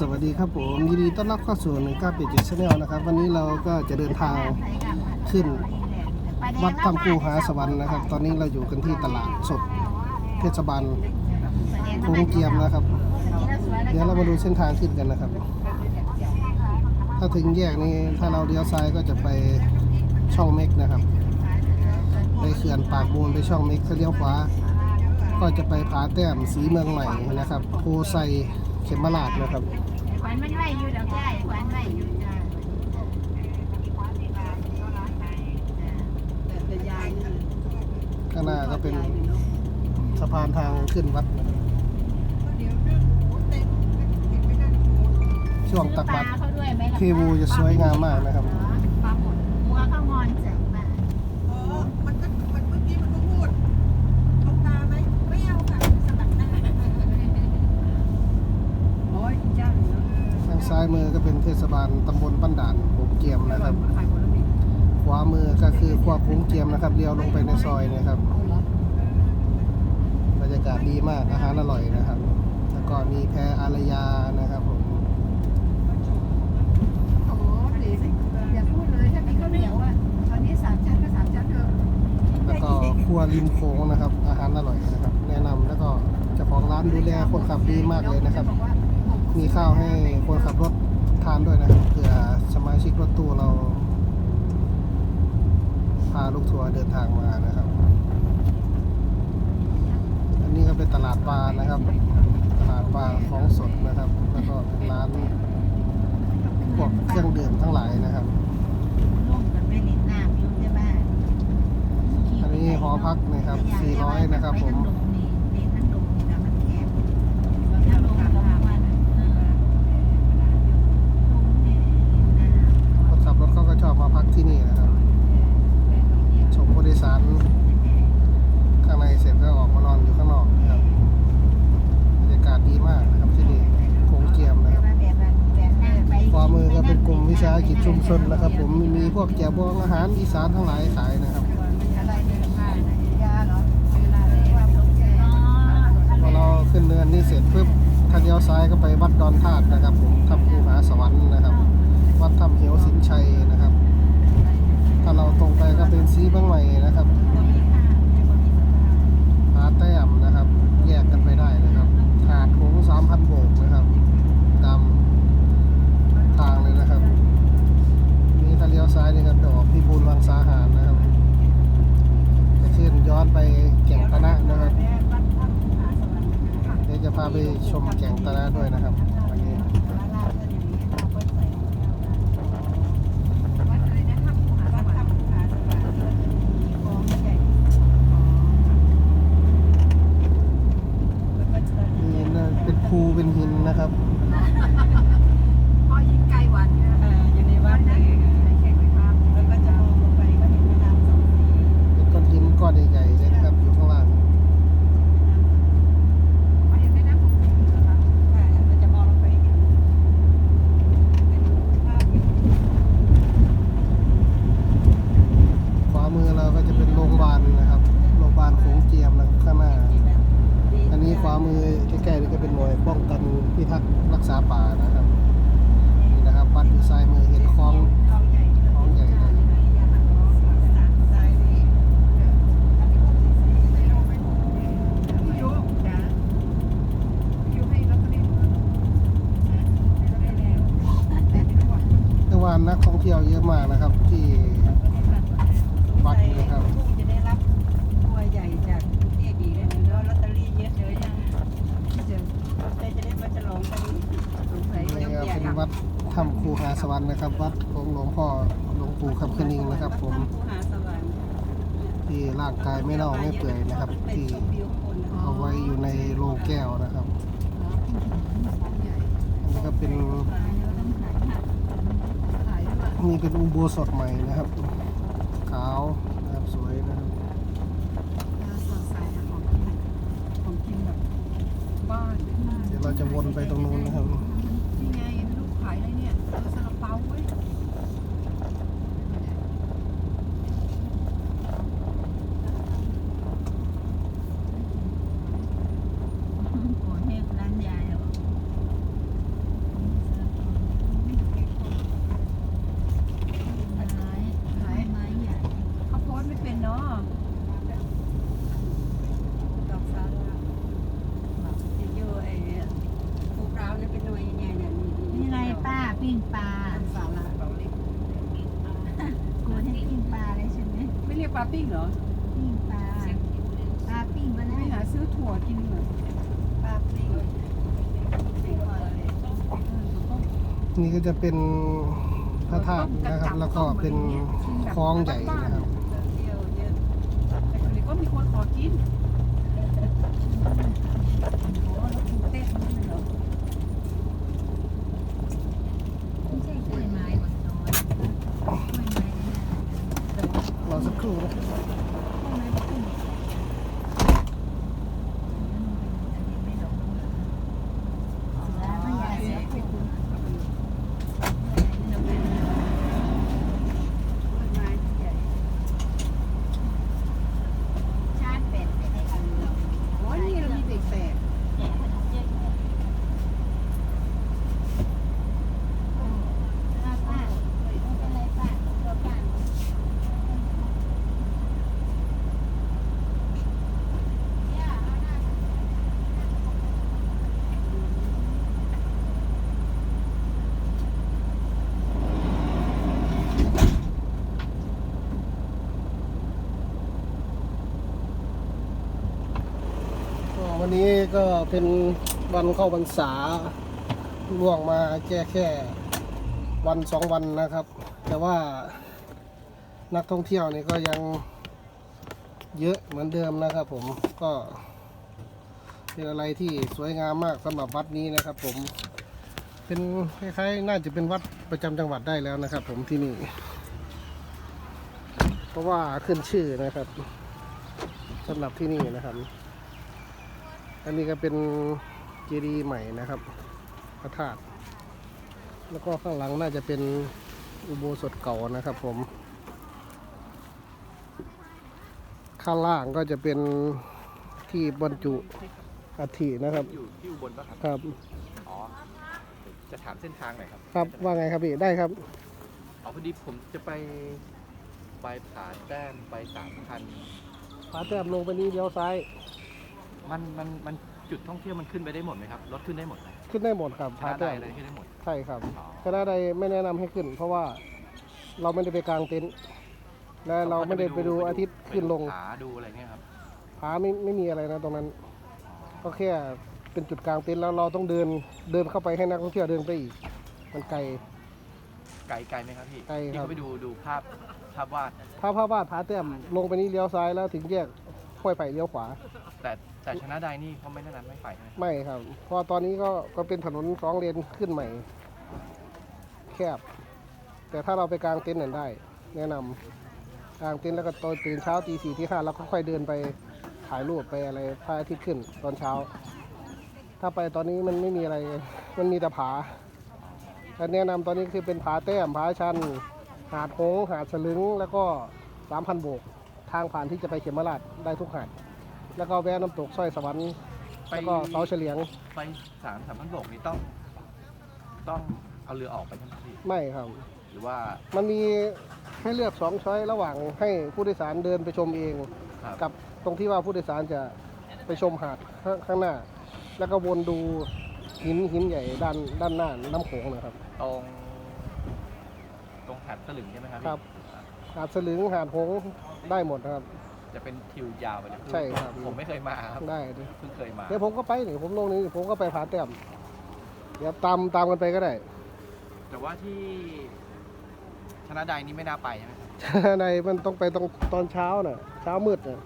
สวัสดีครับผมยินดีต้อนรับเข้าสู่หนึ่งก้าเจ็ดชาแนลนะครับ วันนี้เราก็จะเดินทางขึ้นวัดถ้ำภูหาสวรรค์นะครับ ตอนนี้เราอยู่กันที่ตลาดสดเทศบาลโค้งเกียมนะครับ เดี๋ยวเรามาดูเส้นทางขึ้นกันนะครับ ถ้าถึงแยกนี้ถ้าเราเลี้ยวซ้ายก็จะไปช่องเม็กนะครับ ไปเขื่อนปากบูนไปช่องเม็กถ้าเลี้ยวขวา ก็จะไปผาแต้มสีเมืองใหม่นะครับโพไซ เขมราชนะครับขวัญมันไหวอยู่ดอกจ้าขวัญไหวอยู่จ้าข้างหน้าก็เป็นสะพานทางขึ้นวัดนะครับช่วงตักบัตรเขาด้วยไหมล่ะเทวูจะสวยงามมากนะครับ ปลาหมดหัวข้าวงอนแสงมา เออมันก็มันเมื่อกี้มันก็พูดเอาตาไหมไม่เอาค่ะสลับหน้าโอ้ยจ้าเนาะ ทาง ซ้ายมือก็เป็นเทศบาลตำบลบ้านด่านโขงเกียมนะครับ ขวามือก็คือควบโขงเกียมนะครับเลี้ยวลงไปในซอยนะครับบรรยากาศดีมากอาหารอร่อยนะครับ แล้วก็มีแพอารยานะครับผมอย่าพูดเลยถ้ามีข้าวเหนียวอะตอนนี้สามชั้นก็สามชั้นเถอะแล้วก็ครัวริมโค้งนะครับ อาหารอร่อยนะครับ แนะนำแล้วก็เจ้าของร้านดูแลคนขับดีมากเลยนะครับ มีข้าวให้คนขับรถทานด้วยนะครับเผื่อสมาชิกรถตู้เราพาลูกทัวร์เดินทางมานะครับ อันนี้ก็เป็นตลาดปลานะครับ ตลาดปลาของสดนะครับ แล้วก็เป็นร้านพวกเครื่องดื่มทั้งหลายนะครับ อันนน้หมอันนี้หอพักนะครับ400นะครับผม นี่มันดงนี่นะมันแคบมันดงตรงมันเออดงนี่นะ คนขับรถเขาก็ชอบมาพักที่นี่นะครับ ชมผู้โดยสารข้างในเสร็จก็ออกมานอนอยู่ข้างนอกนะครับบรรยากาศดีมากนะครับที่นี่โขงเจียมนะครับ ขวามือก็เป็นกลุ่มวิสาหกิจชุมชนนะครับ ผมมีพวกแจวบองอาหารอีสานทั้งหลายขายนะครับอะไรเนี่ยผ้าไหนยาเหรอเราลงแช่พอเราขึ้นเนินนี่เสร็จปุ๊บทางเลี้ยวซ้ายก็ไปวัดดอนธาตุนะครับ ผมทำภูหาสวรรค์นะครับ วัดถ้ำเหวสินชัยนะครับ ถ้าเราตรงไปก็เป็นซีบางใหม่นะครับผาแต้มนะครับ แยกกันไปได้นะครับหาดโค้งสามพันโบกนะครับตามทางเลยนะครับ นี่ถ้าเลี้ยวซ้ายนี่ก็จะออกพิบูลวังสาหารนะครับจะขึ้นย้อนไปแก่งตะนะนะครับ เดี๋ยวจะพา ไปชมแก่งตะนะด้วยนะครับวันนี้ วัดอะไรนะถ้ำภูหาสวรรค์ถ้ำภูหาสวรรค์คลองใหญ่แล้วก็เชิญ นี่น่าเป็นภูเป็นหินนะครับ พ่อยิงไกลหวันเนี่ยอยู่ในวัดเลยแข่งไปครับแล้วก็จะมองลงไปก็เห็นแม่น้ำสองสี เป็นก้อนหินก้อนใหญ่ๆเลยนะครับ อยู่ข้างล่าง เห็นแม่น้ำสองสีเหรอคะใช่เราจะมองลงไปเห็นเป็นภาพวิว ขวามือเราก็จะเป็นโรงพยาบาลนะครับ โรงพยาบาลโขงเจียมนะครับข้างหน้า อันนี้ขวามือใกล้ๆนี่ก็เป็นหน่วยป้องกันพิทักษ์รักษาป่านะครับ นี่นะครับวัดอยู่ซ้ายมือเห็นคลอง คลองใหญ่ คลองใหญ่เลย ซ้ายนี่ถ้ามีพวกสีสีในโลกไม่หมดพี่ยุจ้ะพี่ยุให้ลอตเตอรี่หนูแล้วนะให้เราได้แล้วแต่ไม่รู้ว่า เมื่อวานนักท่องเที่ยวเยอะมากนะครับ ที่ วัดนะครับ จะได้รับตัวใหญ่จากกรุงเทพอีกเลยนะแล้วลอตเตอรี่เยอะเจอยังเจอได้จะได้มาฉลองกันสงสัย นี่ ยัง ก็ แจก เป็นวัดถ้ำคูหา สวรรค์นะครับ วัดของหลวงพ่อหลวงปู่คำคณิงนะครับ ผมผู้หาสวรรค์ที่ร่างกายไม่เน่าไม่เปื่อยนะครับเป็นที่ชมวิวข้างบนนะเอาไว้อยู่ในโลงแก้วนะครับอันนี้ก็เป็นนี่เป็นอุโบสถใหม่นะครับขาวนะครับสวยนะครับสดใสนะของกินของกินแบบบ้านเดี๋ยวเราจะวนไปตรงนู้นนะครับนี่ไงลูกขาย อะไรเนี่ยเออซาลาเปาเว้ย โอ้แห้งร้านยายเหรอ ปิ้งปลาสาวลาวเปาเล็กกลัวให้ปิ้งปลาเลยใช่ไหมไม่เรียกปลาปิ้งเหรอปิ้งปลาปลาปิ้งมาไปได้หาซื้อถั่วกินเหรอปลาปิ้งนี่ก็จะเป็นพระธาตุนะครับ แล้วก็เป็นคลองใหญ่นะครับเที่ยวเยอะแต่คนนี้ก็มีคนขอกินโอ้แล้วคุณเต้นนั่นเลยเหรอ ไม่ใช่กล้วยไม้หวังน้อยกล้วยไม้นี่นะ รอสักครู่นะ กล้วยไม้ปิ้งอันนี้ไม่ดอกเสือพญาเสือโคร่ง ต้นไม้ใหญ่ ชาติเป็ดไม่ได้กันเรา โอ้ยนี่เรามีเด็กแฝด แย่ขนาดเยอะเลยป้าป้าไม่เป็นไรป้าตัวป้า ก็ วันนี้ก็เป็นวันเข้าพรรษาล่วงมาแค่แค่วันสองวันนะครับ แต่ว่านักท่องเที่ยวนี่ก็ยังเยอะเหมือนเดิมนะครับผมก็เป็นอะไรที่สวยงามมากสำหรับวัดนี้นะครับ ผมเป็นคล้ายๆ น่าจะเป็นวัดประจำจังหวัดได้แล้วนะครับ ผมที่นี่ เพราะว่าขึ้นชื่อนะครับสำหรับที่นี่นะครับ อันนี้ก็เป็นเจดีย์ใหม่นะครับพระธาตุแล้วก็ข้างหลังน่าจะเป็นอุโบสถเก่านะครับผม ข้างล่างก็จะเป็นที่บรรจุอัฐินะครับ อยู่ที่อุบลปะครับ ครับ อ๋อ จะถามเส้นทางหน่อยครับครับว่าไงครับพี่ได้ครับอ๋อพอดีผมจะไปไปผาแต้มไปสามพันพาแต้มลงไปนี้เลี้ยวซ้าย มันมันมันจุดท่องเที่ยวมันขึ้นไปได้หมดไหมครับรถขึ้นได้หมดไหมขึ้นได้หมดครับชพานะใดแต้มอะไรขึ้นได้หมด ใช่ครับอ๋อ คณะใดไม่แนะนำให้ขึ้น เพราะว่าเราไม่ได้ไปกางเต็นท์และเราไม่ได้ไปดูอาทิตย์ขึ้นลงไปดูผาดูอะไรเงี้ยครับผาไม่ไม่มีอะไรนะตรงนั้น ก็แค่เป็นจุดกลางเต็นท์แล้วเราต้องเดินเดินเข้าไปให้นักท่องเที่ยวเดินไปอีก มันไกล ไกลไกลไหมครับพี่ไกลครับ ที่เขาไปดูดูภาพภาพวาด ถ้าพระวาดผาแต้มลงไปนี่เลี้ยวซ้ายแล้วถึงแยกห้วยไผ่เลี้ยวขวา แต่ แต่ชนะใดนี่เขาไม่แนะนำไม่ไปใช่ไหมไม่ครับเพราะตอนนี้ก็ก็เป็นถนนสองเลนขึ้นใหม่ แคบ แต่ถ้าเราไปกลางเต็นท์นั่นได้ แนะนำกลางเต็นท์แล้วก็ตอนตื่นเช้าตีสี่ตีห้าแล้วก็ค่อยเดินไปถ่ายรูปไปอะไรพระอาทิตย์ขึ้นตอนเช้า ถ้าไปตอนนี้มันไม่มีอะไร มันมีแต่ผาแต่แนะนำตอนนี้คือเป็นผาแต้มผาชัน หาดโหงหาดสลึงแล้วก็สามพันโบก ทางผ่านที่จะไปเขมราชได้ทุกหาด แล้วก็แวะน้ำตกสร้อยสวรรค์ไป แล้วก็เสาเฉลียงไปสามสามพันโบกนี่ต้อง ต้องเอาเรือออกไปใช่ไหมพี่ไม่ครับ หรือว่ามันมีให้เลือกสองช้อยระหว่างให้ผู้โดยสารเดินไปชมเอง ครับกับตรงที่ว่าผู้โดยสารจะไปชมหาดข้างข้างหน้า แล้วก็วนดูหินหินใหญ่ด้านด้านหน้าน้ำโขงนะครับ ตรง ตรงหาดตะลึงใช่ไหมครับพี่ครับ หาดสลึงหาดโขงได้หมดนะครับ จะเป็นทิวยาวไปเลยใช่ครับ ผมไม่เคยมาครับได้ดิเพิ่งเคยมาเดี๋ยวผมก็ไปนี่ผมลงนี่ผมก็ไปผาแต้มเดี๋ยวตามตามกันไปก็ได้ แต่ว่าที่ชนะใดนี่ไม่น่าไปใช่ไหมครับในมันต้องไปตรงตอนเช้าน่ะ เช้ามืดน่ะ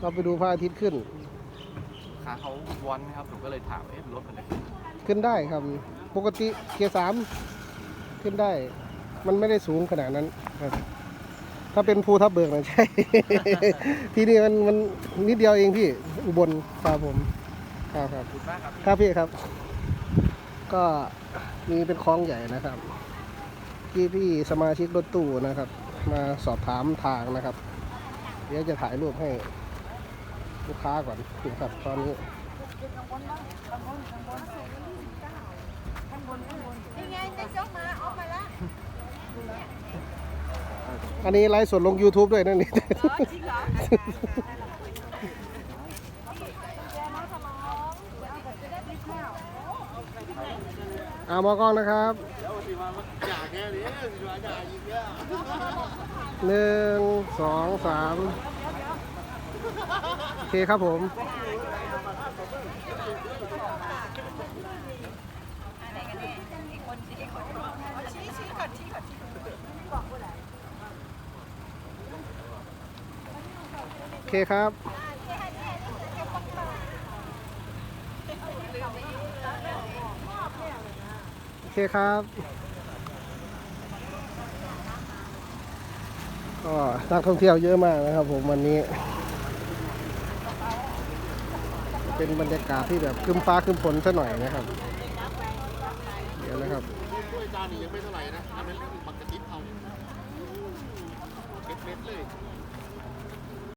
เราไปดูพระอาทิตย์ขึ้น ขาเขาวอนครับผมก็เลยถามเอ๊ะรถมันจะขึ้นขึ้นได้ครับ ปกติเกียร์สามขึ้นได้ มันไม่ได้สูงขนาดนั้นครับ ถ้าเป็นภูทับเบิกนะใช่ ที่นี่มันมันนิดเดียวเองพี่อุบลครับผมครับครับขอบคุณมากครับครับพี่ครับ ก็มีเป็นคลองใหญ่นะครับที่พี่สมาชิกรถตู้นะครับ มาสอบถามทางนะครับ เดี๋ยวจะถ่ายรูปให้ลูกค้าก่อนครับตอนนี้ยังไงจะยกมาออกมาแล้ว อันนี้ไลฟ์สดลง YouTube ด้วยนั่นนี่อ่ามอกล้องนะครับหนึ่งสองสามโอเคครับผมโอนชี้ก่อน เคครับโอเคครับ ก็นักท่องเที่ยวเยอะมากนะครับผมวันนี้ เป็นบรรยากาศที่แบบคึมฟ้าคึมฝนซะหน่อยนะครับ เดี๋ยวนะครับด้วยจานนี้ยังไม่เท่าไหร่นะอันนั้นเรื่องปกติเอาเม็ดเลย